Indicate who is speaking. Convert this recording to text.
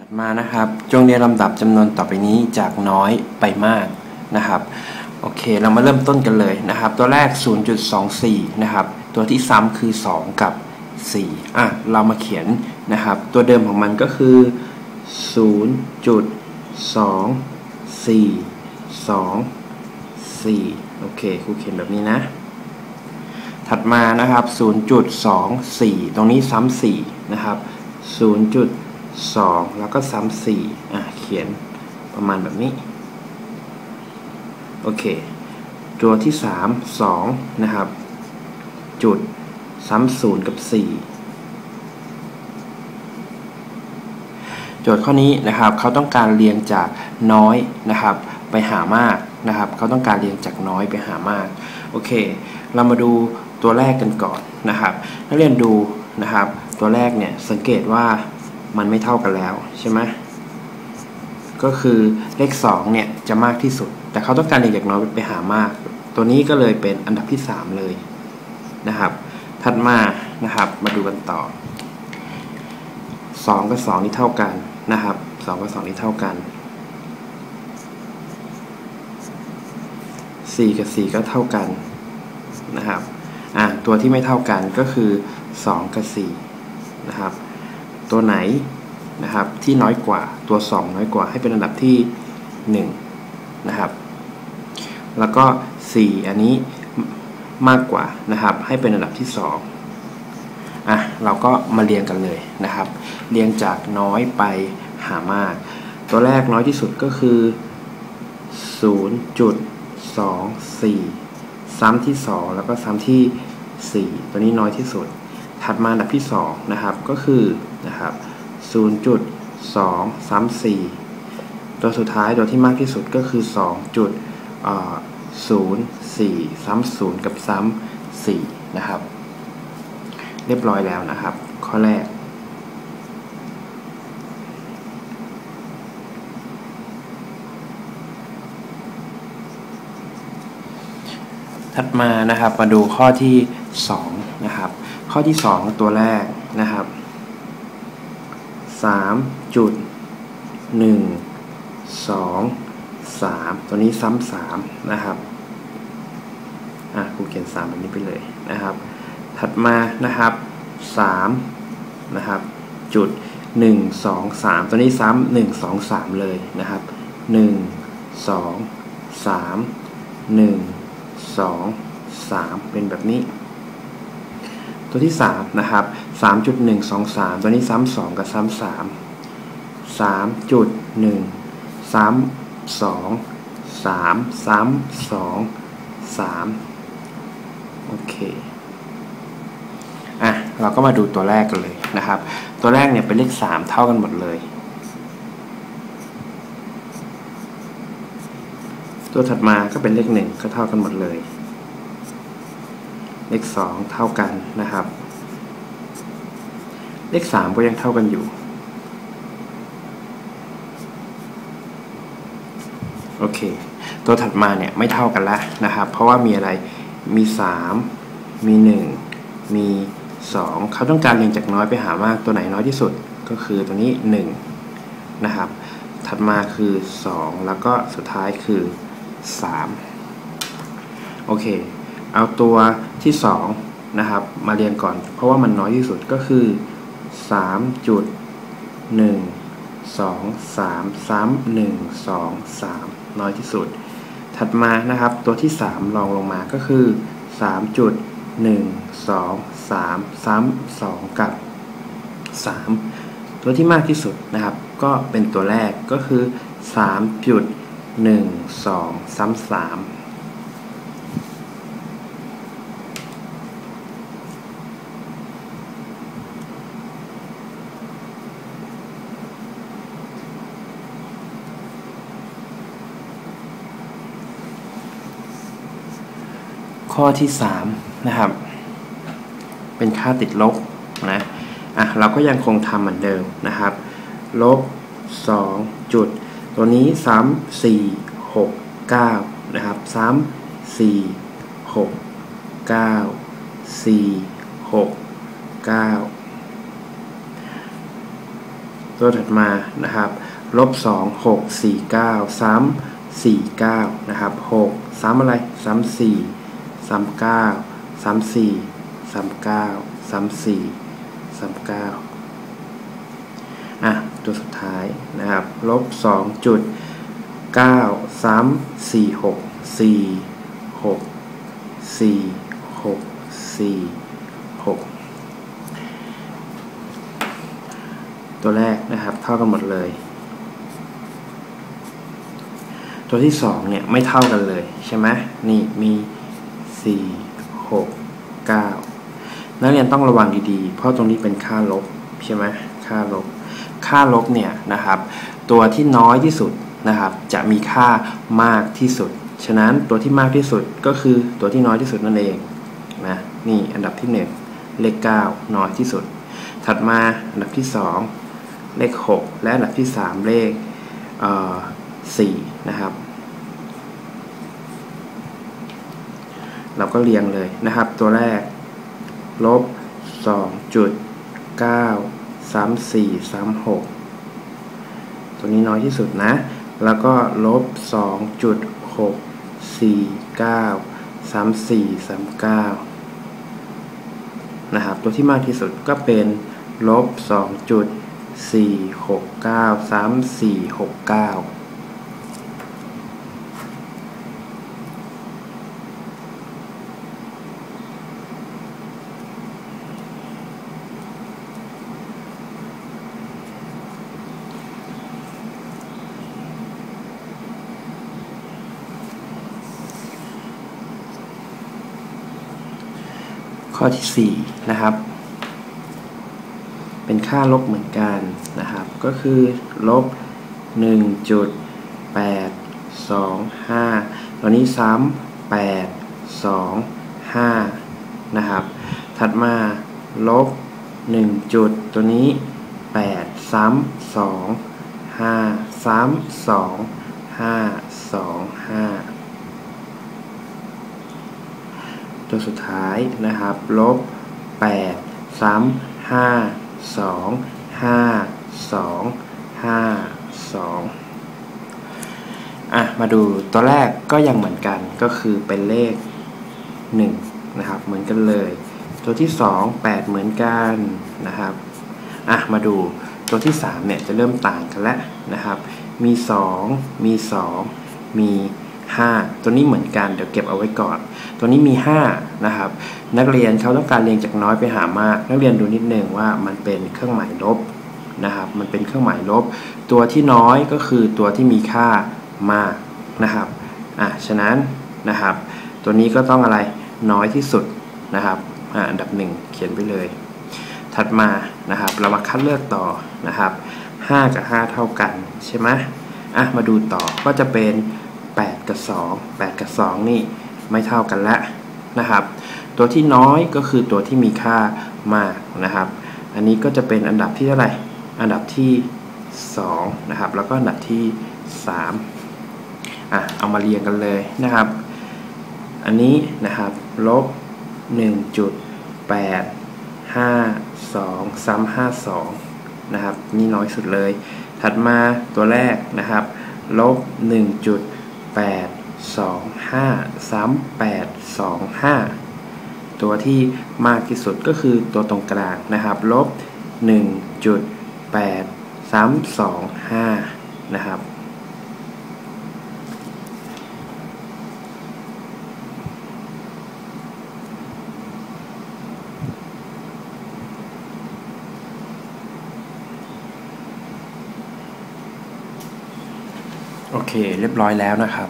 Speaker 1: ถัดมานะครับ จงเรียงลำดับจำนวนต่อไปนี้จากน้อยไปมากนะครับ โอเค เรามาเริ่มต้นกันเลยนะครับ ตัวแรก 0.24 นะครับ ตัวที่ซ้ำคือ 2 กับ 4 อะ เรามาเขียนนะครับ ตัวเดิมของมันก็คือ 0.2424 โอเคครูเขียนแบบนี้นะ ถัดมานะครับ 0.24 ตรงนี้ซ้ำ4นะครับ 0. 0.2แล้วก็ซ้ำ4อะเขียนประมาณแบบนี้ โอเค ตัวที่ 3 2 นะครับ จุดซ้ำศูนย์กับ 4 โจทย์ข้อนี้นะครับ เขาต้องการเรียงจากน้อยนะครับ ไปหามากนะครับ เขาต้องการเรียงจากน้อยไปหามาก โอเค เรามาดูตัวแรกกันก่อนนะครับ นักเรียนดูนะครับ ตัวแรกเนี่ยสังเกตว่า มันไม่เท่ากันแล้วใช่ไหมก็คือเลข2เนี่ยจะมากที่สุด แต่เขาต้องการเรียงจากน้อยไปหามาก ตัวนี้ก็เลยเป็นอันดับที่ 3 เลยนะครับ ถัดมานะครับมาดูกันต่อ 2 กับ 2 นี่เท่ากันนะครับ 2 กับ 2 นี่เท่ากัน 4 กับ 4 ก็เท่ากันนะครับอะตัวที่ไม่เท่ากันก็คือ 2 กับ 4 นะครับ ตัวไหนนะครับที่น้อยกว่าตัว 2 น้อยกว่าให้เป็นอันดับที่ 1 นะครับ แล้วก็ 4 อันนี้มากกว่านะครับ ให้เป็นอันดับที่ 2อะเราก็มาเรียงกันเลยนะครับ เรียงจากน้อยไปหามาก ตัวแรกน้อยที่สุดก็คือ 0.24 ซ้ำที่ 2 แล้วก็ซ้ำที่ 4 ตัวนี้น้อยที่สุด ถัดมาอันดับที่ 2 นะครับก็คือ นะครับ 0.2ซ้ำ4ตัวสุดท้ายตัวที่มากที่สุดก็คือ 2.04 ซ้ำ0กับซ้ำ4นะครับ เรียบร้อยแล้วนะครับ ข้อแรกถัดมานะครับมาดูข้อที่2นะครับข้อที่ 2 ตัวแรกนะครับ 3จุด1 2 3 ตัวนี้ซ้ำ3นะครับอะครูเขียน3แบบนี้ไปเลยนะครับ ถัดมานะครับ3นะครับจุด1 2 3 ตัวนี้ซ้ำ1 2 3 เลยนะครับ 1 2 3 1 2 3 เป็นแบบนี้ ตัวที่ 3 นะครับ 3.123 ตัวนี้ซ้ำ2กับซ้ำ3 3.1ซ้ำ2 3ซ้ำ2 3โอเคอะเราก็มาดูตัวแรกกันเลยนะครับ ตัวแรกเนี่ยเป็นเลข3เท่ากันหมดเลย ตัวถัดมาก็เป็นเลข1ก็เท่ากันหมดเลย เลข2เท่ากันนะครับ เลข3ก็ยังเท่ากันอยู่ โอเค ตัวถัดมาเนี่ยไม่เท่ากันละนะครับ เพราะว่ามีอะไร มี 3 มี 1 มี 2 เขาต้องการเรียงจากน้อยไปหามาก ตัวไหนน้อยที่สุดก็คือตัวนี้ 1 นะครับ ถัดมาคือ 2 แล้วก็สุดท้ายคือ 3 โอเค เอาตัวที่ 2 นะครับ มาเรียงก่อน เพราะว่ามันน้อยที่สุดก็คือ 3จุด1 2 3 3 1 2 3น้อยที่สุด ถัดมานะครับตัวที่3ลองลงมาก็คือ3จุด1 2 3 3 2กับ3ตัวที่มากที่สุดนะครับ ก็เป็นตัวแรกก็คือ3จุด1 2 3 3 ข้อที่ 3 นะครับ เป็นค่าติดลบนะอะเราก็ยังคงทำเหมือนเดิมนะครับลบ2จุด ตัวนี้ 3 4 6 9 นะครับ 3 4 6 9 4 6 9 ตัวถัดมานะครับลบ2 6 4 9 3 4 9 นะครับ 6 3 อะไร 3 4ามเก้าสามสี่สามเก้าสามสี่สามเก้าอะ ตัวสุดท้ายนะครับลบสองจุดเก้าสามสี่หกสี่หกสี่หกสี่หกตัวแรกนะครับเท่ากันหมดเลย ตัวที่สองเนี่ยไม่เท่ากันเลยใช่ไหมนี่มี สี่หกเก้านักเรียนต้องระวังดีๆ เพราะตรงนี้เป็นค่าลบใช่ไหมค่าลบ ค่าลบเนี่ยนะครับ ตัวที่น้อยที่สุดนะครับจะมีค่ามากที่สุด ฉะนั้นตัวที่มากที่สุดก็คือตัวที่น้อยที่สุดนั่นเองนะนี่อันดับที่ 1 เลข 9 น้อยที่สุด ถัดมาอันดับที่ 2 เลข 6 และอันดับที่ 3 เลขสี่นะครับ เราก็เรียงเลยนะครับ ตัวแรก ลบ2จุด9 3 4 3 6 ตัวนี้น้อยที่สุดนะ แล้วก็ลบ2จุด6 4 9 3 4 3 9 นะครับ ตัวที่มากที่สุดก็เป็นลบ 2จุด4 6 9 3 4 6 9 ข้อที่4นะครับ เป็นค่าลบเหมือนกันนะครับ ก็คือลบ 1.825ตัวนี้ซ้ำ8 2 5 นะครับ ถัดมาลบ 1 จุดตัวนี้ 8 ซ้ำ2 5 ซ้ำ2 5 2 5 ตัวสุดท้ายนะครับลบ 8 ซ้ำ5 2 5 2 5 2อะมาดูตัวแรกก็ยังเหมือนกันก็คือเป็นเลข 1 นะครับ เหมือนกันเลย ตัวที่ 2 8 เหมือนกันนะครับอะมาดูตัวที่ 3 เนี่ยจะเริ่มต่างกันแล้วนะครับ มี 2 มี 2 มี 5 ตัวนี้เหมือนกันเดี๋ยวเก็บเอาไว้ก่อน ตัวนี้มี 5 นะครับ นักเรียนเขาต้องการเรียงจากน้อยไปหามาก นักเรียนดูนิดนึงว่ามันเป็นเครื่องหมายลบนะครับ มันเป็นเครื่องหมายลบ ตัวที่น้อยก็คือตัวที่มีค่ามากนะครับอะฉะนั้นนะครับ ตัวนี้ก็ต้องอะไรน้อยที่สุดนะครับอ่าอันดับ 1 เขียนไปเลย ถัดมานะครับ เรามาคัดเลือกต่อนะครับ5กับ 5 เท่ากันใช่ไหมอะมาดูต่อก็จะเป็น 8 กับ 2 8 กับ 2 นี่ไม่เท่ากันแล้วนะครับ ตัวที่น้อยก็คือตัวที่มีค่ามากนะครับ อันนี้ก็จะเป็นอันดับที่เท่าไหร่ อันดับที่2นะครับ แล้วก็อันดับที่3อะเอามาเรียงกันเลยนะครับ อันนี้นะครับลบ 1.8 5 2 ซ้ำ52นะครับ นี่น้อยสุดเลย ถัดมาตัวแรกนะครับลบ 1 8 2 5 3 8 2 5 ตัวที่มากที่สุดก็คือตัวตรงกลางนะครับ ลบ 1.8 3 2 5 นะครับ โอเค เรียบร้อยแล้วนะครับ